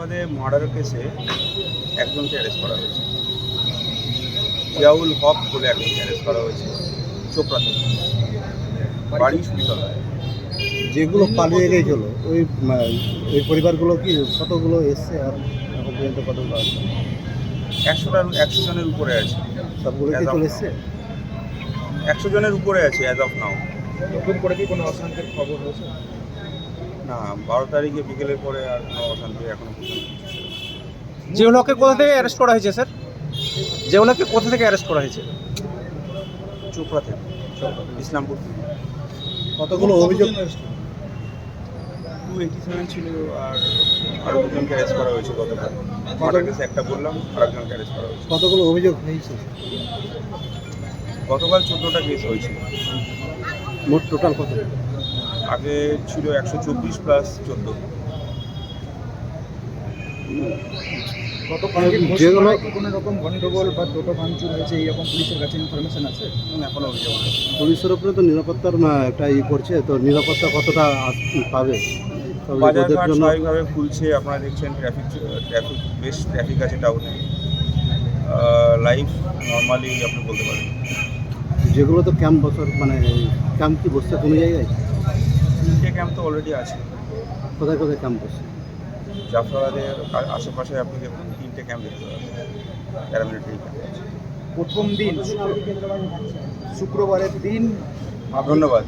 জাফরাবাদে murder কেসে একজনকে arrest করা হয়েছে। জিয়াউল হক বলে একজনকে অ্যারেস্ট করা হয়েছে। চোপড়া থেকে বাড়ি সুবিতলায় যেগুলো পালিয়ে গেছিল ওই ওই পরিবারগুলো কি কতগুলো এসছে আর এখন পর্যন্ত কতগুলো আছে? একশোটার একশো জনের উপরে আছে। সবগুলো কি চলে এসছে? একশো জনের উপরে আছে অ্যাজ অফ নাও নতুন করে কি কোনো অশান্তির খবর হয়েছে? না বারো তারিখে বিকেলের পরে আর কোনো অশান্তি এখনও না। যেগুলোকে কোথা থেকে অ্যারেস্ট করা হয়েছে স্যার যেগুলোকে কোথা থেকে অ্যারেস্ট করা হয়েছে? চোপড়া থেকে ইসলামপুর থেকে। কতগুলো অভিযোগ? টু এইটি সেভেন ছিল আর আরও দুজনকে অ্যারেস্ট করা হয়েছে গতকাল। মার্ডার কেসে একটা বললাম আর একজনকে অ্যারেস্ট করা হয়েছে। কতগুলো অভিযোগ হয়েছে? গতকাল চোদ্দোটা কেস হয়েছিল। মোট টোটাল কত? আগে ছিল একশো চব্বিশ প্লাস চোদ্দ। কোনো রকম গন্ডগোল বা টোটো ভাঙচুর হয়েছে এরকম পুলিশের কাছে ইনফরমেশন আছে? এখনও। পুলিশের উপরে তো নিরাপত্তার একটা ই করছে তো নিরাপত্তা কতটা পাবে? তবে ওদের বাজারঘাট জন্য স্বাভাবিকভাবে খুলছে আপনারা দেখছেন ট্রাফিক ট্রাফিক বেশ ট্রাফিক আছে টাউনে লাইফ নর্মালি আপনি বলতে পারেন। যেগুলো তো ক্যাম্প বছর মানে ক্যাম্প কি বসছে কোনো জায়গায়? তিনটে ক্যাম্প তো অলরেডি আছে। কোথায় কোথায় ক্যাম্প করছে? জাফরাবাদের আশেপাশে আপনি দেখুন তিনটে ক্যাম্প দেখতে পাবেন। প্যারামিলিটারি ক্যাম্প আছে। প্রথম দিন শুক্রবারের দিন ধন্যবাদ।